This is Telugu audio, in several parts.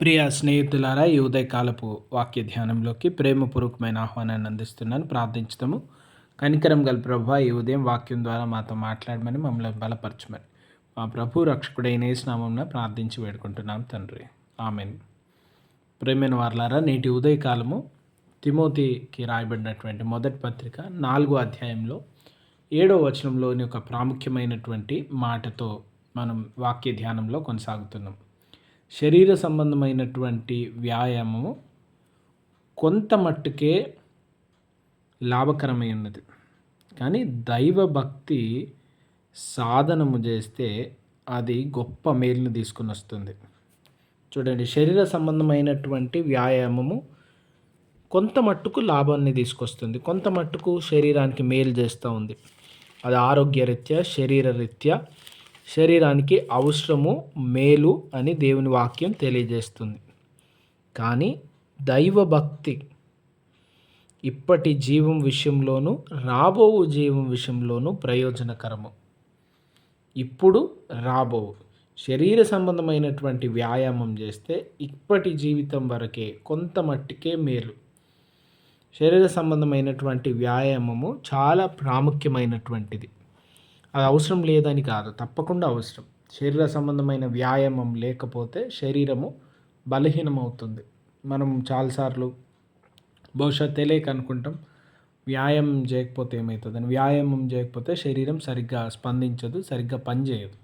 ప్రియ స్నేహితులారా ఈ ఉదయకాలపు వాక్య ధ్యానంలోకి ప్రేమపూర్వకమైన ఆహ్వానాన్ని అందిస్తున్నాను. ప్రార్థించుతాము కనికరం గల ప్రభు ఈ ఉదయం వాక్యం ద్వారా మాతో మాట్లాడమని మమ్మల్ని బలపరచమని. మా ప్రభు రక్షకుడైన స్నామంలో ప్రార్థించి వేడుకుంటున్నాం తండ్రి. ఆమెన్. ప్రేమైన వార్లారా నేటి ఉదయకాలము తిమోతికి రాయబడినటువంటి మొదటి పత్రిక నాలుగో అధ్యాయంలో ఏడో వచనంలోని ఒక ప్రాముఖ్యమైనటువంటి మాటతో మనం వాక్య ధ్యానంలో కొనసాగుతున్నాం. శరీర సంబంధమైనటువంటి వ్యాయామము కొంత మట్టుకే లాభకరమైనది. కానీ దైవ భక్తి సాధనము చేస్తే అది గొప్ప మేలును తీసుకుని వస్తుంది. చూడండి శరీర సంబంధమైనటువంటి వ్యాయామము కొంత మట్టుకు లాభాన్ని తీసుకొస్తుంది. కొంత మట్టుకు శరీరానికి మేలు చేస్తూ ఉంది. అది ఆరోగ్యరీత్యా శరీర రీత్యా శరీరానికి అవసరము మేలు అని దేవుని వాక్యం తెలియజేస్తుంది. కానీ దైవభక్తి ఇప్పటి జీవం విషయంలోనూ రాబో జీవం విషయంలోనూ ప్రయోజనకరము. ఇప్పుడు రాబో శరీర సంబంధమైనటువంటి వ్యాయామం చేస్తే ఇప్పటి జీవితం వరకే కొంత మట్టికే మేలు. శరీర సంబంధమైనటువంటి వ్యాయామము చాలా ప్రాముఖ్యమైనటువంటిది. అది అవసరం లేదని కాదు తప్పకుండా అవసరం. శరీర సంబంధమైన వ్యాయామం లేకపోతే శరీరము బలహీనమవుతుంది. మనం చాలాసార్లు బహుశా తెలియక అనుకుంటాం వ్యాయామం చేయకపోతే ఏమవుతుందని వ్యాయామం చేయకపోతే శరీరం సరిగ్గా స్పందించదు సరిగ్గా పనిచేయదు.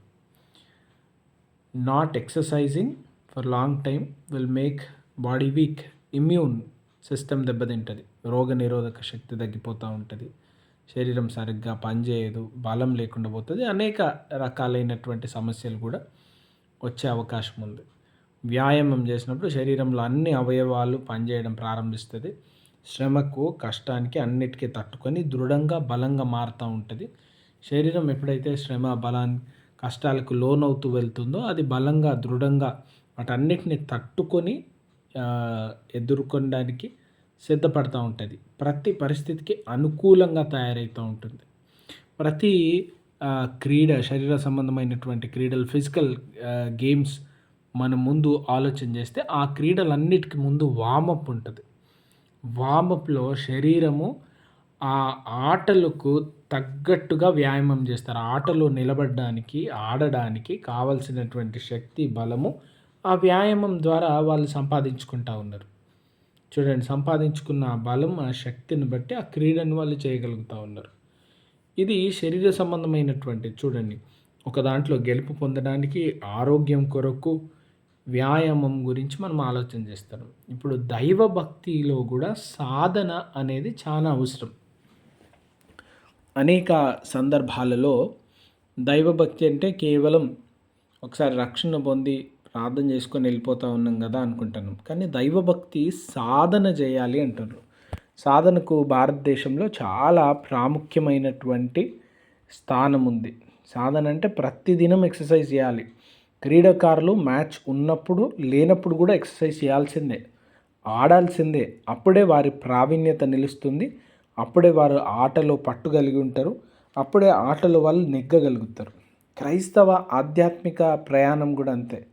Not exercising for long time will make body weak immune system దెబ్బతింటుంది. రోగ నిరోధక శక్తి తగ్గిపోతూ ఉంటుంది. శరీరం సరిగ్గా పనిచేయదు బలం లేకుండా పోతుంది అనేక రకాలైనటువంటి సమస్యలు కూడా వచ్చే అవకాశం ఉంది. వ్యాయామం చేసినప్పుడు శరీరంలో అన్ని అవయవాలు పనిచేయడం ప్రారంభిస్తుంది. శ్రమకు కష్టానికి అన్నిటికీ తట్టుకొని దృఢంగా బలంగా మారుతూ ఉంటుంది. శరీరం ఎప్పుడైతే శ్రమ బలాన్ని కష్టాలకు లోనవుతూ వెళ్తుందో అది బలంగా దృఢంగా వాటన్నిటిని తట్టుకొని ఎదుర్కొనడానికి సిద్ధపడుతూ ఉంటుంది. ప్రతి పరిస్థితికి అనుకూలంగా తయారవుతూ ఉంటుంది. ప్రతి క్రీడ శరీర సంబంధమైనటువంటి క్రీడలు ఫిజికల్ గేమ్స్ మనం ముందు ఆలోచన చేస్తే ఆ క్రీడలన్నిటికీ ముందు వామప్ ఉంటుంది. వామప్లో శరీరము ఆ ఆటలకు తగ్గట్టుగా వ్యాయామం చేస్తారు. ఆటలో నిలబడడానికి ఆడడానికి కావలసినటువంటి శక్తి బలము ఆ వ్యాయామం ద్వారా వాళ్ళు సంపాదించుకుంటా ఉన్నారు. చూడండి సంపాదించుకున్న ఆ బలం ఆ శక్తిని బట్టి ఆ క్రీడను వాళ్ళు చేయగలుగుతూ ఉన్నారు. ఇది శరీర సంబంధమైనటువంటి చూడండి ఒక దాంట్లో గెలుపు పొందడానికి ఆరోగ్యం కొరకు వ్యాయామం గురించి మనం ఆలోచన చేస్తాం. ఇప్పుడు దైవ భక్తిలో కూడా సాధన అనేది చాలా అవసరం. అనేక సందర్భాలలో దైవభక్తి అంటే కేవలం ఒకసారి రక్షణ పొంది ప్రార్థన చేసుకొని వెళ్ళిపోతూ ఉన్నాం కదా అనుకుంటున్నాం కానీ దైవభక్తి సాధన చేయాలి అంటారు సాధనకు భారతదేశంలో చాలా ప్రాముఖ్యమైనటువంటి స్థానం ఉంది. సాధన అంటే ప్రతిదినం ఎక్సర్సైజ్ చేయాలి. క్రీడాకారులు మ్యాచ్ ఉన్నప్పుడు లేనప్పుడు కూడా ఎక్సర్సైజ్ చేయాల్సిందే. ఆడాల్సిందే. అప్పుడే వారి ప్రావీణ్యత నిలుస్తుంది. అప్పుడే వారు ఆటలో పట్టు కలిగి ఉంటారు. అప్పుడే ఆటలో వాళ్ళు నెగ్గగలుగుతారు. క్రైస్తవ ఆధ్యాత్మిక ప్రయాణం కూడా అంతే.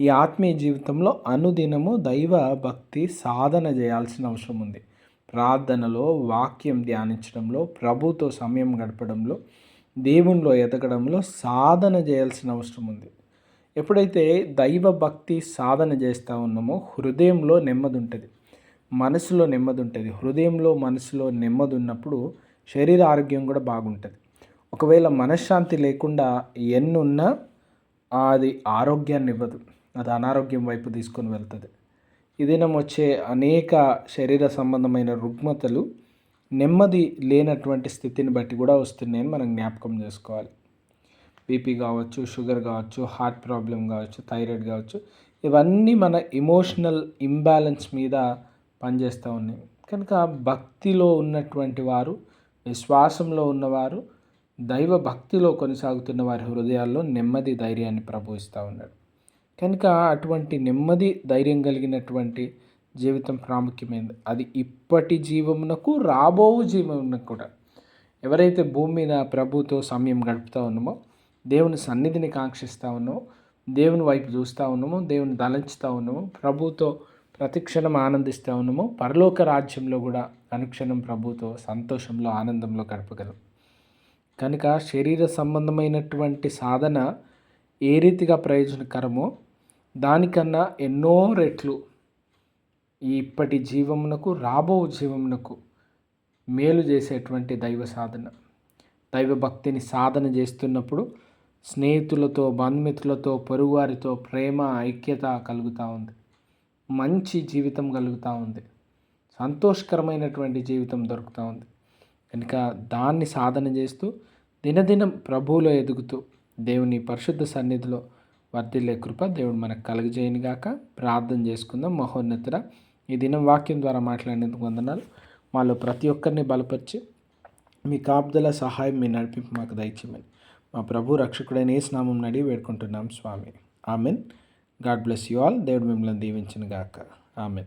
ఈ ఆత్మీయ జీవితంలో అనుదినము దైవ భక్తి సాధన చేయాల్సిన అవసరం ఉంది. ప్రార్థనలో వాక్యం ధ్యానించడంలో ప్రభుతో సమయం గడపడంలో దేవునిలో ఎదగడంలో సాధన చేయాల్సిన అవసరం ఉంది. ఎప్పుడైతే దైవ భక్తి సాధన చేస్తూ ఉన్నామో హృదయంలో నెమ్మది ఉంటుంది మనసులో నెమ్మది ఉంటుంది హృదయంలో మనసులో నెమ్మది ఉన్నప్పుడు శరీర ఆరోగ్యం కూడా బాగుంటుంది. ఒకవేళ మనశ్శాంతి లేకుండా ఎన్నున్నా అది ఆరోగ్యాన్ని ఇవ్వదు అది అనారోగ్యం వైపు తీసుకొని వెళ్తుంది. ఈ దినం వచ్చే అనేక శరీర సంబంధమైన రుగ్మతలు నెమ్మది లేనటువంటి స్థితిని బట్టి కూడా వస్తున్నాయని మనం జ్ఞాపకం చేసుకోవాలి. బీపీ కావచ్చు షుగర్ కావచ్చు హార్ట్ ప్రాబ్లం కావచ్చు థైరాయిడ్ కావచ్చు ఇవన్నీ మన ఇమోషనల్ ఇంబ్యాలెన్స్ మీద పనిచేస్తూ ఉన్నాయి. కనుక భక్తిలో ఉన్నటువంటి వారు విశ్వాసంలో ఉన్నవారు దైవ భక్తిలో కొనసాగుతున్న వారి హృదయాల్లో నెమ్మది ధైర్యాన్ని ప్రభుత్వ ఉన్నాడు కనుక అటువంటి నెమ్మది ధైర్యం కలిగినటువంటి జీవితం ప్రాముఖ్యమైనది అది ఇప్పటి జీవమునకు రాబో జీవమునకు కూడా. ఎవరైతే భూమి మీద ప్రభుతో సమయం గడుపుతూ ఉన్నామో దేవుని సన్నిధిని కాంక్షిస్తూ ఉన్నామో దేవుని వైపు చూస్తూ ఉన్నామో దేవుని తలంచుతూ ఉన్నామో ప్రభుతో ప్రతిక్షణం ఆనందిస్తూ ఉన్నామో పరలోక రాజ్యంలో కూడా అనుక్షణం ప్రభుతో సంతోషంలో ఆనందంలో గడపగలం. కనుక శరీర సంబంధమైనటువంటి సాధన ఏ రీతిగా ప్రయోజనకరమో దానికన్నా ఎన్నో రెట్లు ఈ ఇప్పటి జీవమునకు రాబో జీవమునకు మేలు చేసేటువంటి దైవ సాధన. దైవభక్తిని సాధన చేస్తున్నప్పుడు స్నేహితులతో బంధుమిత్రులతో పొరుగువారితో ప్రేమ ఐక్యత కలుగుతూ ఉంది. మంచి జీవితం కలుగుతూ ఉంది. సంతోషకరమైనటువంటి జీవితం దొరుకుతూ ఉంది. కనుక దాన్ని సాధన చేస్తూ దినదినం ప్రభువులో ఎదుగుతూ దేవుని పరిశుద్ధ సన్నిధిలో వర్ధిల్లే కృప దేవుడు మనకు కలుగజేయని గాక. ప్రార్థన చేసుకుందాం. మహోన్నతుడ ఈ దినం వాక్యం ద్వారా మాట్లాడినందుకు వందనాలు. మాలో ప్రతి ఒక్కరిని బలపరిచి మీ కాపుదల సహాయం మీ నడిపింపు మాకు దయచేయమని. మా ప్రభు రక్షకుడైన ఏ స్నామం నడి వేడుకుంటున్నాం స్వామి. Amen. God bless you all. దేవుడు మిమ్మల్ని దీవించిన గాక. ఆమెన్.